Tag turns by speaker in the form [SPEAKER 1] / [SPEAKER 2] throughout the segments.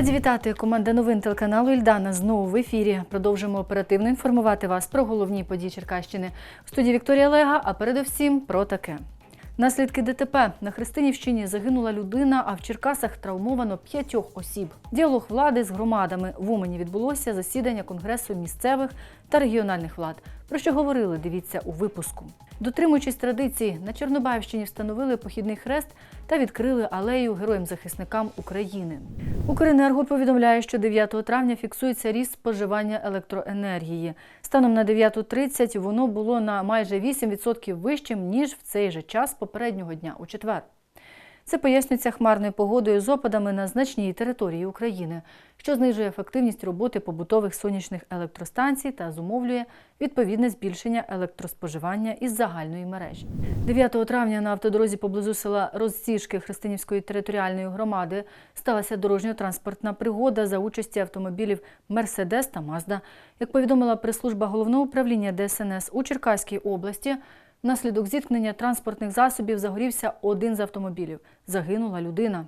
[SPEAKER 1] Раді вітати команда новин телеканалу Ільдана знову в ефірі. Продовжимо оперативно інформувати вас про головні події Черкащини. У студії Вікторія Лега, а передусім про таке. Наслідки ДТП на Христинівщині загинула людина, а в Черкасах травмовано п'ятьох осіб. Діалог влади з громадами в Умані відбулося засідання Конгресу місцевих та регіональних влад. Про що говорили? Дивіться у випуску. Дотримуючись традицій, на Чорнобаївщині встановили похідний хрест та відкрили алею героям-захисникам України. Укренерго повідомляє, що 9 травня фіксується ріст споживання електроенергії. Станом на 9.30 воно було на майже 8% вищим, ніж в цей же час попереднього дня у четвер. Це пояснюється хмарною погодою з опадами на значній території України, що знижує ефективність роботи побутових сонячних електростанцій та зумовлює відповідне збільшення електроспоживання із загальної мережі. 9 травня на автодорозі поблизу села Розсіжки Христинівської територіальної громади сталася дорожньо-транспортна пригода за участі автомобілів Мерседес та Мазда. Як повідомила прес-служба головного управління ДСНС у Черкаській області, Внаслідок зіткнення транспортних засобів загорівся один з автомобілів. Загинула людина.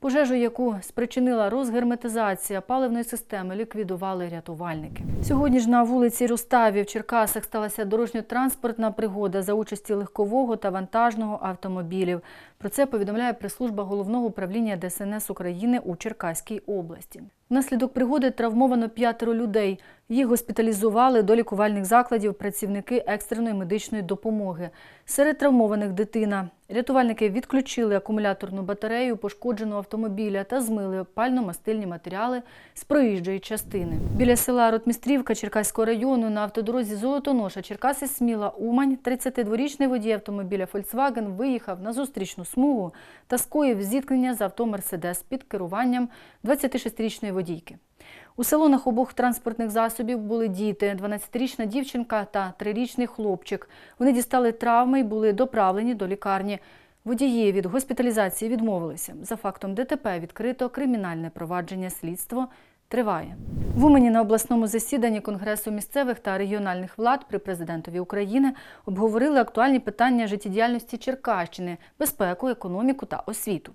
[SPEAKER 1] Пожежу, яку спричинила розгерметизація паливної системи, ліквідували рятувальники. Сьогодні ж на вулиці Руставі в Черкасах сталася дорожньо-транспортна пригода за участі легкового та вантажного автомобілів. Про це повідомляє прес-служба головного управління ДСНС України у Черкаській області. Внаслідок пригоди травмовано п'ятеро людей. Їх госпіталізували до лікувальних закладів працівники екстреної медичної допомоги. Серед травмованих дитина. Рятувальники відключили акумуляторну батарею пошкодженого автомобіля та змили пально-мастильні матеріали з проїжджої частини. Біля села Ротмістрівка Черкаського району на автодорозі Золотоноша Черкаси Сміла Умань 32-річний водій автомобіля Volkswagen виїхав на зустрічну смугу та скоїв зіткнення з авто Мерседес під керуванням 26-річної водійки. У салонах обох транспортних засобів були діти, 12-річна дівчинка та 3-річний хлопчик. Вони дістали травми і були доправлені до лікарні. Водії від госпіталізації відмовилися. За фактом ДТП відкрито кримінальне провадження слідство триває. В Умані на обласному засіданні Конгресу місцевих та регіональних влад при президентові України обговорили актуальні питання життєдіяльності Черкащини, безпеку, економіку та освіту.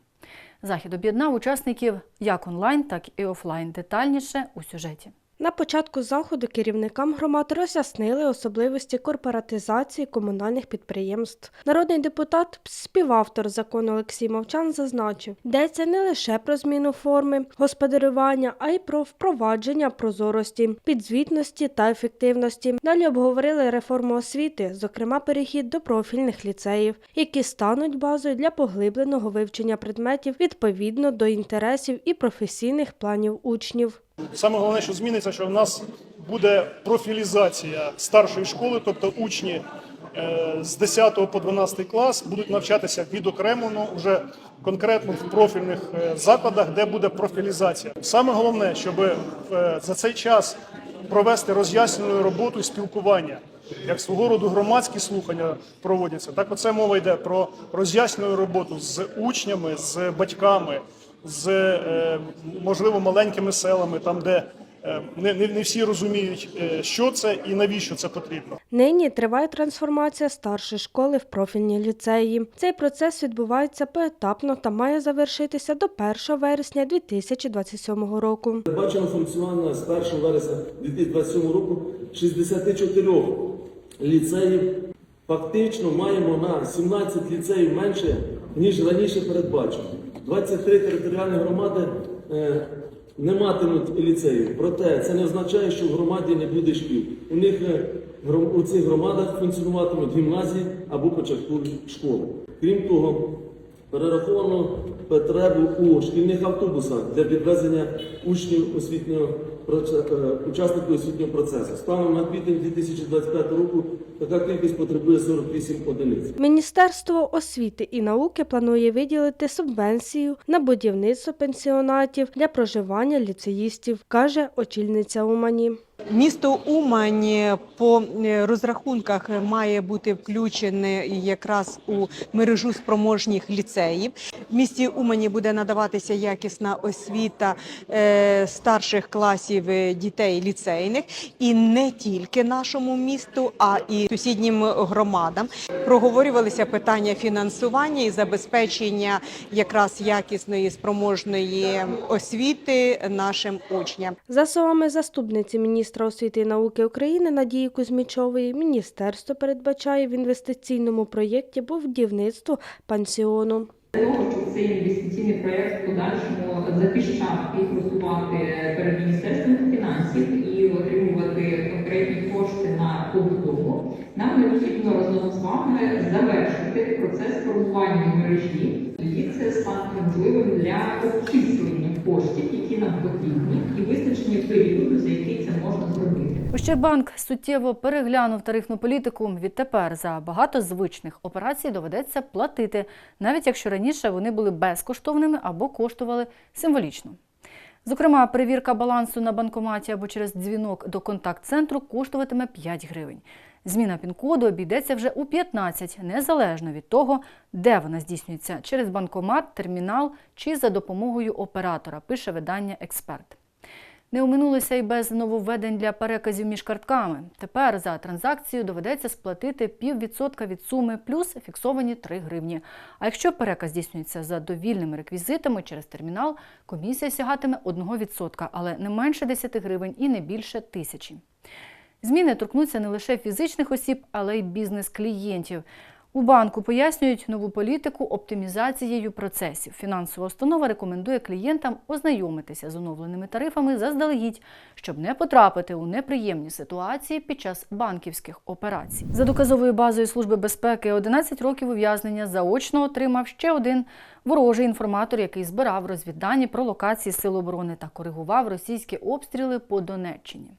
[SPEAKER 1] Захід об'єднав учасників як онлайн, так і офлайн. Детальніше у сюжеті.
[SPEAKER 2] На початку заходу керівникам громад роз'яснили особливості корпоратизації комунальних підприємств. Народний депутат, співавтор закону Олексій Мовчан, зазначив, йдеться не лише про зміну форми господарювання, а й про впровадження прозорості, підзвітності та ефективності. Далі обговорили реформу освіти, зокрема перехід до профільних ліцеїв, які стануть базою для поглибленого вивчення предметів відповідно до інтересів і професійних планів учнів.
[SPEAKER 3] Саме головне, що зміниться, що в нас буде профілізація старшої школи, тобто учні е, з 10 по 12 клас будуть навчатися відокремлено вже конкретно в профільних е, закладах, де буде профілізація. Саме головне, щоб е, за цей час провести роз'яснену роботу і спілкування. Як свого роду громадські слухання проводяться, так оце мова йде про роз'яснену роботу з учнями, з батьками, з е, можливо маленькими селами, там де е, не, не, не всі розуміють, е, що це і навіщо це потрібно.
[SPEAKER 2] Нині триває трансформація старшої школи в профільні ліцеї. Цей процес відбувається поетапно та має завершитися до 1 вересня 2027 року.
[SPEAKER 4] Бачимо функціонування з 1 вересня 2027 року 64 ліцеїв. Фактично маємо на 17 ліцеїв менше, ніж раніше передбачено. 23 територіальні громади е, не матимуть ліцеїв. Проте це не означає, що в громаді не буде шкіл. У них е, гром- у цих громадах функціонуватимуть гімназії або початкові школи. Крім того, перераховано потребу у шкільних автобусах для підвезення учнів освітнього е, учасників освітнього процесу. Станом на квітень 2025 року така кількість потребує 48 одиниць.
[SPEAKER 2] Міністерство освіти і науки планує виділити субвенцію на будівництво пенсіонатів для проживання ліцеїстів, каже очільниця Умані.
[SPEAKER 5] Місто Умань по е, розрахунках має бути включене якраз у мережу спроможних ліцеїв. В місті Умані буде надаватися якісна освіта е, старших класів е, дітей ліцейних і не тільки нашому місту, а і сусіднім громадам. Проговорювалися питання фінансування і забезпечення якраз якісної спроможної освіти нашим учням.
[SPEAKER 2] За словами заступниці міністра освіти і науки України Надії Кузьмічової, міністерство передбачає в інвестиційному проєкті будівництво пансіону.
[SPEAKER 6] Того, щоб цей інвестиційний проєкт в подальшому захищав і просувати перед міністерством фінансів і отримувати конкретні кошти на побудову, нам необхідно разом з вами завершити процес формування мережі, і це стане можливим для обчислення коштів, які нам потрібні, і визначення періоду, за який це можна зробити.
[SPEAKER 1] Ощадбанк суттєво переглянув тарифну політику. Відтепер за багато звичних операцій доведеться платити, навіть якщо раніше вони були безкоштовними або коштували символічно. Зокрема, перевірка балансу на банкоматі або через дзвінок до контакт-центру коштуватиме 5 гривень. Зміна пін-коду обійдеться вже у 15, незалежно від того, де вона здійснюється через банкомат, термінал чи за допомогою оператора, пише видання Експерт. Не оминулося й без нововведень для переказів між картками. Тепер за транзакцію доведеться сплатити піввідсотка від суми плюс фіксовані 3 гривні. А якщо переказ здійснюється за довільними реквізитами через термінал, комісія сягатиме 1%, але не менше 10 гривень і не більше тисячі. Зміни торкнуться не лише фізичних осіб, але й бізнес-клієнтів. У банку пояснюють нову політику оптимізацією процесів. Фінансова установа рекомендує клієнтам ознайомитися з оновленими тарифами заздалегідь, щоб не потрапити у неприємні ситуації під час банківських операцій. За доказовою базою Служби безпеки 11 років ув'язнення заочно отримав ще один ворожий інформатор, який збирав розвіддані про локації Сил оборони та коригував російські обстріли по Донеччині.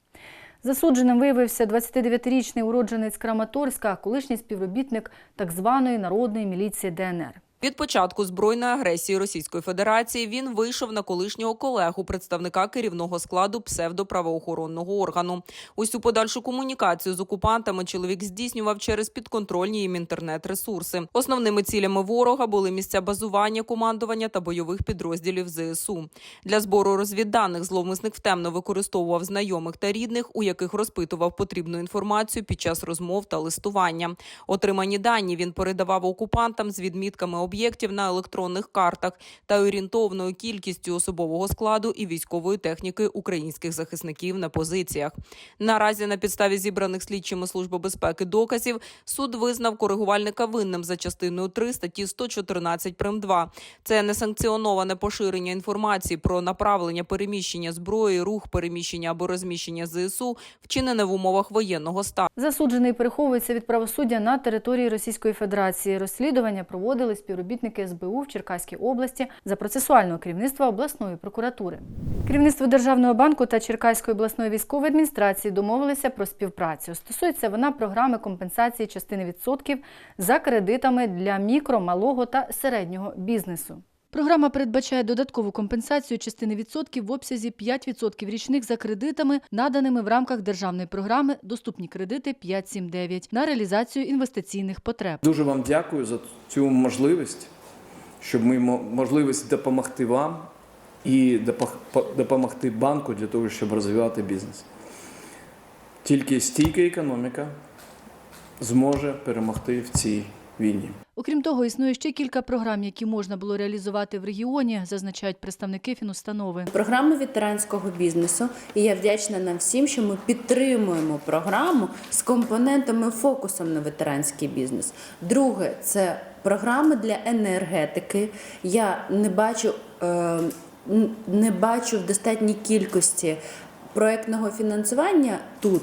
[SPEAKER 1] Засудженим виявився 29-річний уродженець Краматорська, колишній співробітник так званої народної міліції ДНР.
[SPEAKER 7] Від початку збройної агресії Російської Федерації він вийшов на колишнього колегу, представника керівного складу псевдоправоохоронного органу. Усю подальшу комунікацію з окупантами чоловік здійснював через підконтрольні їм інтернет-ресурси. Основними цілями ворога були місця базування, командування та бойових підрозділів ЗСУ. Для збору розвідданих зловмисник втемно використовував знайомих та рідних, у яких розпитував потрібну інформацію під час розмов та листування. Отримані дані він передавав окупантам з відмітками об'єктів на електронних картах та орієнтовною кількістю особового складу і військової техніки українських захисників на позиціях. Наразі на підставі зібраних слідчими служби безпеки доказів суд визнав коригувальника винним за частиною 3 статті 114 прим. 2. Це несанкціоноване поширення інформації про направлення переміщення зброї, рух переміщення або розміщення ЗСУ, вчинене в умовах воєнного стану.
[SPEAKER 1] Засуджений переховується від правосуддя на території Російської Федерації. Розслідування проводили співробітники СБУ в Черкаській області за процесуального керівництва обласної прокуратури. Керівництво Державного банку та Черкаської обласної військової адміністрації домовилися про співпрацю. Стосується вона програми компенсації частини відсотків за кредитами для мікро, малого та середнього бізнесу. Програма передбачає додаткову компенсацію частини відсотків в обсязі 5% річних за кредитами, наданими в рамках державної програми Доступні кредити 579 на реалізацію інвестиційних потреб.
[SPEAKER 8] Дуже вам дякую за цю можливість, щоб ми можливість допомогти вам і допомогти банку для того, щоб розвивати бізнес. Тільки стійка економіка зможе перемогти в цій війні.
[SPEAKER 1] Окрім того, існує ще кілька програм, які можна було реалізувати в регіоні, зазначають представники фінустанови.
[SPEAKER 9] програми ветеранського бізнесу. І я вдячна нам всім, що ми підтримуємо програму з компонентами фокусом на ветеранський бізнес. Друге, це програми для енергетики. Я не бачу, е, не бачу в достатній кількості проектного фінансування тут,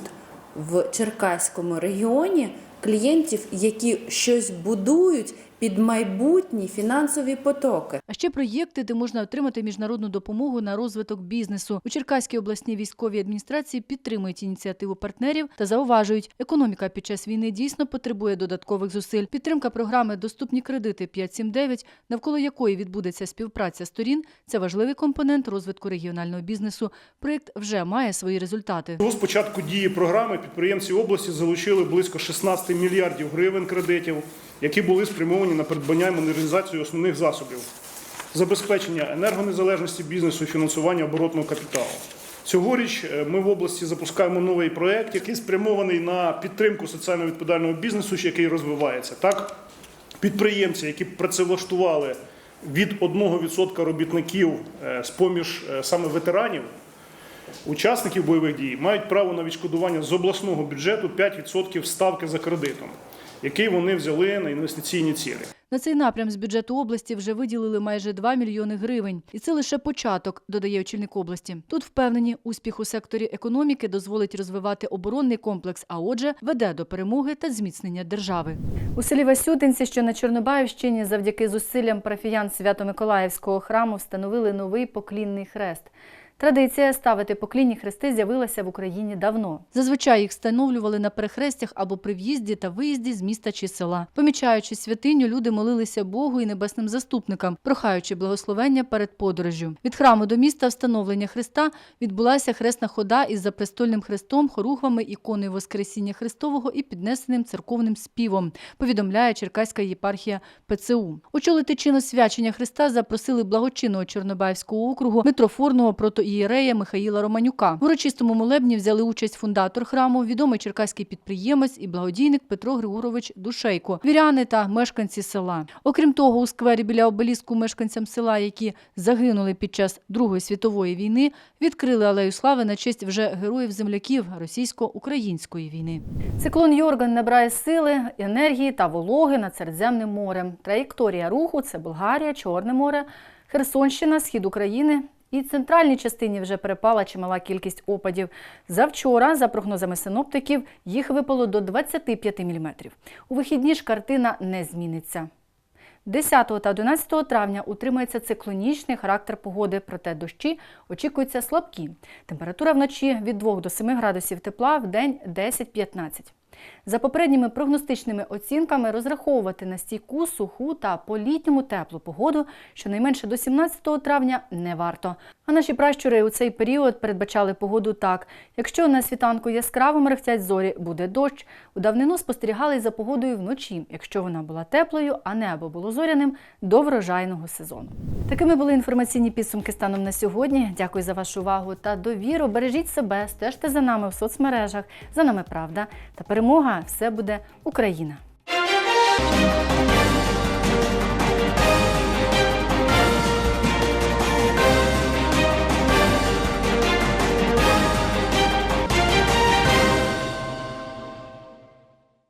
[SPEAKER 9] в Черкаському регіоні. Клієнтів, які щось будують під майбутні фінансові потоки.
[SPEAKER 1] А ще проєкти, де можна отримати міжнародну допомогу на розвиток бізнесу. У Черкаській обласній військовій адміністрації підтримують ініціативу партнерів та зауважують, економіка під час війни дійсно потребує додаткових зусиль. Підтримка програми Доступні кредити 579, навколо якої відбудеться співпраця сторін. Це важливий компонент розвитку регіонального бізнесу. Проєкт вже має свої результати.
[SPEAKER 3] З початку дії програми підприємці області залучили близько 16 мільярдів гривень кредитів, які були спрямовані на придбання і модернізацію основних засобів, забезпечення енергонезалежності бізнесу і фінансування оборотного капіталу. Цьогоріч е, ми в області запускаємо новий проект, який спрямований на підтримку соціально відповідального бізнесу, який розвивається. Так, підприємці, які працевлаштували від 1% робітників е, з-поміж е, саме ветеранів, учасників бойових дій мають право на відшкодування з обласного бюджету 5% ставки за кредитом, який вони взяли на інвестиційні цілі.
[SPEAKER 1] На цей напрям з бюджету області вже виділили майже 2 мільйони гривень. І це лише початок, додає очільник області. Тут впевнені, успіх у секторі економіки дозволить розвивати оборонний комплекс, а отже, веде до перемоги та зміцнення держави. У селі Васютинці, що на Чорнобаївщині, завдяки зусиллям парафіян Свято-Миколаївського храму встановили новий поклінний хрест. Традиція ставити поклінні хрести з'явилася в Україні давно. Зазвичай їх встановлювали на перехрестях або при в'їзді та виїзді з міста чи села. Помічаючи святиню, люди молилися Богу і небесним заступникам, прохаючи благословення перед подорожжю. Від храму до міста встановлення хреста відбулася хресна хода із запрестольним хрестом, хорухвами, іконою Воскресіння Христового і піднесеним церковним співом. Повідомляє Черкаська єпархія ПЦУ. Очолити чин освячення Христа запросили благочинного Чорнобаївського округу митрофорного протоієрея Михаїла Романюка. В урочистому молебні взяли участь фундатор храму, відомий черкаський підприємець і благодійник Петро Григорович Душейко, віряни та мешканці села. Окрім того, у сквері біля обеліску мешканцям села, які загинули під час Другої світової війни, відкрили алею слави на честь вже героїв-земляків російсько-української війни. Циклон Йорган набирає сили, енергії та вологи над Середземним морем. Траєкторія руху це Болгарія, Чорне море, Херсонщина, схід України. І центральній частині вже перепала чимала кількість опадів. Завчора, за прогнозами синоптиків, їх випало до 25 мм. У вихідні ж картина не зміниться. 10 та 11 травня утримається циклонічний характер погоди, проте дощі очікуються слабкі. Температура вночі від 2 до 7 градусів тепла, в день 10-15. За попередніми прогностичними оцінками розраховувати на стійку, суху та по-літньому теплу погоду щонайменше до 17 травня не варто. А наші пращури у цей період передбачали погоду так: якщо на світанку яскраво мерехтять зорі, буде дощ. У давнину спостерігали за погодою вночі, якщо вона була теплою, а небо було зоряним до врожайного сезону. Такими були інформаційні підсумки станом на сьогодні. Дякую за вашу увагу та довіру. Бережіть себе, стежте за нами в соцмережах. За нами правда та перемога. Все буде Україна.